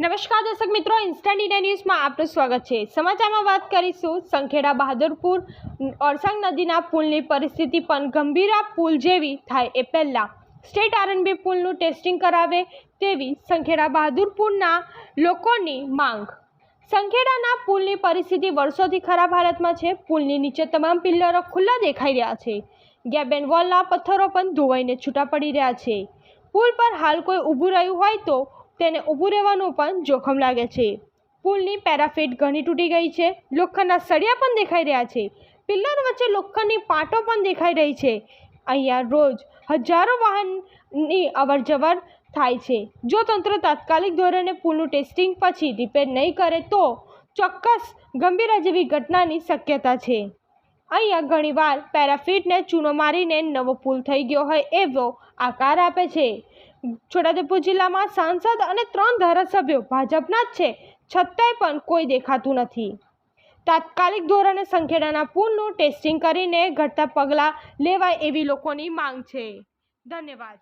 નમસ્કાર દર્શક મિત્રો ઇન્સ્ટન્ટ ઇન્ડિયા ન્યૂઝમાં આપનું સ્વાગત છે. સમાચારમાં વાત કરીશું સંખેડા બહાદુરપુર ઓરસંગ નદીના પુલની પરિસ્થિતિ પણ ગંભીરા પુલ જેવી થાય એ પહેલાં. સ્ટેટ આરએનબી પુલનું ટેસ્ટિંગ કરાવે તેવી સંખેડા બહાદુરપુરના લોકોની માંગ. સંખેડાના પુલની પરિસ્થિતિ વર્ષોથી ખરાબ હાલતમાં છે. પુલની નીચે તમામ પિલ્લરો ખુલ્લા દેખાઈ રહ્યા છે. ગેબેન વોલના પથ્થરો પણ ધોવાઈને છૂટા પડી રહ્યા છે. પુલ પર હાલ કોઈ ઊભું રહ્યું હોય તો તેને ઊભું રહેવાનું પણ જોખમ લાગે છે. પુલની પેરાફિટ ઘણી તૂટી ગઈ છે. લોખંડના સળિયા પણ દેખાઈ રહ્યા છે. પિલ્લર વચ્ચે લોખંડની પાટો પણ દેખાઈ રહી છે. અહીંયા રોજ હજારો વાહનની અવરજવર થાય છે. જો તંત્ર તાત્કાલિક ધોરણે પુલનું ટેસ્ટિંગ પછી રિપેર નહીં કરે તો ચોક્કસ ગંભીર જેવી ઘટનાની શક્યતા છે. અહીંયા ઘણીવાર પેરાફિટને ચૂનો મારીને નવો પુલ થઈ ગયો હોય એવો આકાર આપે છે. છોટાઉદેપુર જિલ્લામાં સાંસદ અને ત્રણ ધારાસભ્યો ભાજપના જ છે. છતાંય પણ કોઈ દેખાતું નથી. તાત્કાલિક ધોરણે સંખેડાના પુલનું ટેસ્ટિંગ કરીને ઘટતા પગલાં લેવાય એવી લોકોની માંગ છે. ધન્યવાદ.